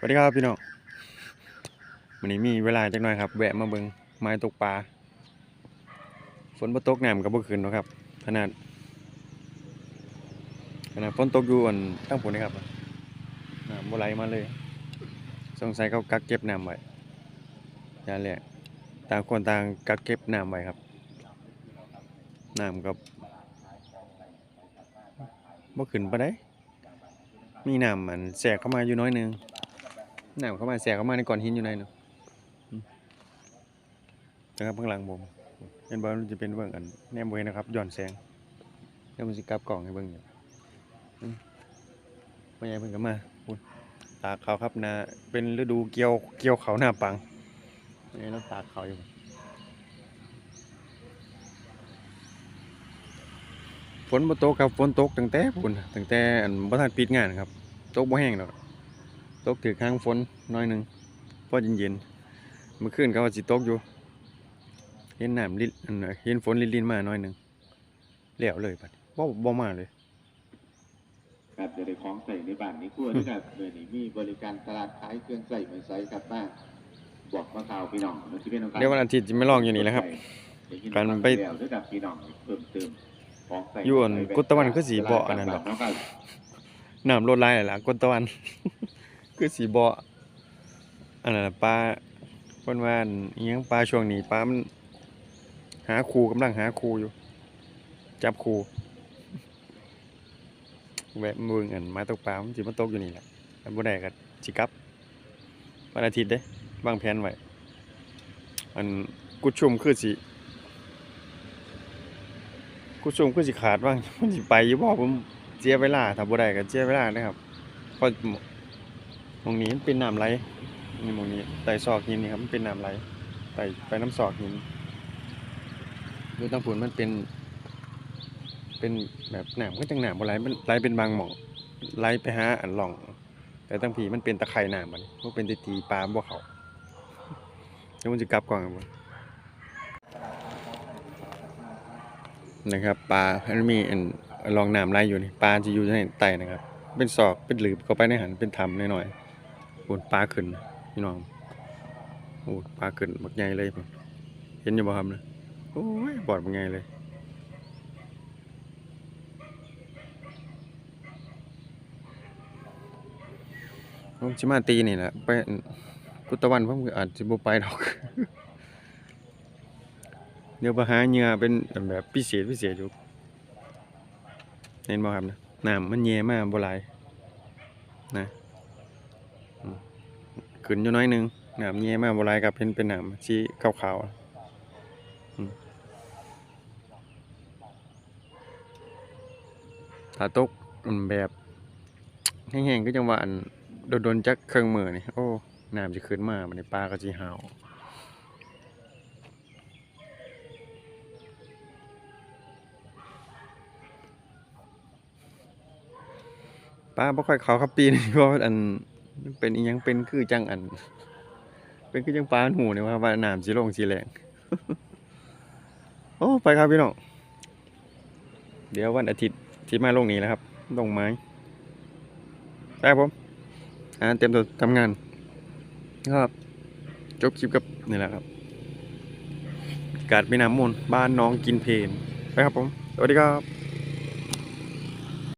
สวัสดีครับพี่น้องวันนี้มีเวลาจักหน่อยครับ แวะมาเบิงไม้ตกปลาฝนบ่ตกน้ำก็บ่ขึ้นนะครับ ขนาด ขนาดฝนตกอยู่อันตั้งฝนนี่ครับน้ำบ่ไหลมาเลย สงสัยเขากักเก็บน้ำไว้ยาแหละต่างคนต่างกักเก็บน้ำไว้ครับน้ำก็บ่ขึ้นปานใดมีน้ำมันแทรกเข้ามาอยู่น้อยนึง น้ำเข้ามาแสกเข้ามาในก้อนหินอยู่ในเนาะนะครับข้างหลังผมเห็นบ่มันจะเป็นเบิ่งอันแนมเวยนะครับย้อนแสงแล้วมันสิกลับกล่องให้เบิ่งอยู่อืมพ่อใหญ่เพิ่นก็มาพูดตากเขาครับนาเป็นฤดูเกี่ยวเกี่ยวเขาหน้าปังนี่เราตากเขาอยู่ฝนบ่ตกครับฝนตกตั้งแต่พุ่นตั้งแต่อันบ่ทันปิดงานครับตกบ่แห้งดอก ตกถือข้างฝนหน้อยหนึ่งพอเย็นๆเมื่อคืนก็ว่าสิตกอยู่ เห็นน้ำลินอันน่ะเห็นฝนลินๆมาหน้อยหนึ่งแล้วเลยบัดนี้บ่บ่มาเลยครับจะได้ของใส่ในบ้านนี้ครัวด้วยครับเมื่อนี้มีบริการตลาดขายเครื่องใส่ไม้ใส่ครับบ้านบอกมาข่าวพี่น้องมันจะเป็นโอกาสเดี๋ยววันอาทิตย์จะไม่ลองอยู่นี่แหละครับการไปแล้วด้วยกับพี่น้องเพิ่มเติมของใส่อยู่อั่นกุฏตะวันคือสีเบาะอันนั้นดอกตลาดครับน้ำลดลายหล่ะกนตะวัน คือสีบ่อันนั้นปลาเพิ่นว่าอันอิหยังปลาช่วงนี้ปลามันหาคูกำลังหาคูอยู่ จับคูแวะมาเบิ่งอันไม้ตกปลามันสิมาตกอยู่นี่แหละอันบ่ได้ก็สิกับวันอาทิตย์เด้วางแผนไว้อันกุชุมคือสิกุชุมคือสิขาดว่างมันสิไปอยู่บ่ผมเสียเวลาถ้าบ่ได้ก็เสียเวลานะครับเพราะ มองนี้มันเป็นน้ำไหลนี่มองนี้ไต่ซอกหินนี่ครับมันเป็นน้ำไหลไต่ไปน้ำซอกหินดูตั้งผุนมันเป็น เป็นแบบหนามก็จังหนามบ่ไหลมันไหลเป็นบางหม่องไหลไปหาอันหล่อง แต่ตั้งผีมันเป็นตะไคร่หน้ำมันพวกเป็นตีตีปลาบ่เขาแล้วมันจะกลับก่อนครับนะครับปลามันมีอันลองน้ำไหลอยู่นี่ปลาจะอยู่ในใต้นะครับ เป็นศอกเป็นหลืบเข้าไปในหันเป็นถ้ำหน่อยๆ ปูนปลาขึ้นพี่น้องโอ้ปลาขึ้นบักใหญ่เลยพุ่นเห็นอยู่บ่ครับนะโอ้ยบอดเป็นไงเลยผมชิมาตีนี่แหละไปกุตะวันผมก็อาจจะบ่ไปดอกเดี๋ยวไปหาเหงื่อเป็นแบบพิเศษพิเศษอยู่เห็นบ่ครับนะน้ำมันแย่มากบ่หลายนะ ขึ้นอยู่น้อยหนึงหน้ำแย่มากบ่หลายกับเป็นเป็นหน้ำสีขาวๆอะถ้าตกอันแบบแห้งๆก็จังหวะอันโดนๆจักเครื่องมือนี่โอ้น้ำจะขึ้นมาบันี้ปลาก็สิหาวปลาบ่ค่อยเขาครับปีนี้เพราะอัน มันเป็นอีหยังเป็นคือจังอัน เป็นคือจังปลาหูเนี่ยว่าว่าน้ำสิลงสิแรงโอ้ไปครับพี่น้องเดี๋ยววันอาทิตย์ที่มาลงนี้แล้วครับลงไม้ได้ครับผมอ่าเตรียมตัวทำงานครับจบคลิปกับนี่แหละครับ กาดแม่น้ำมูลบ้านน้องกินเพลนไปครับผม สวัสดีครับ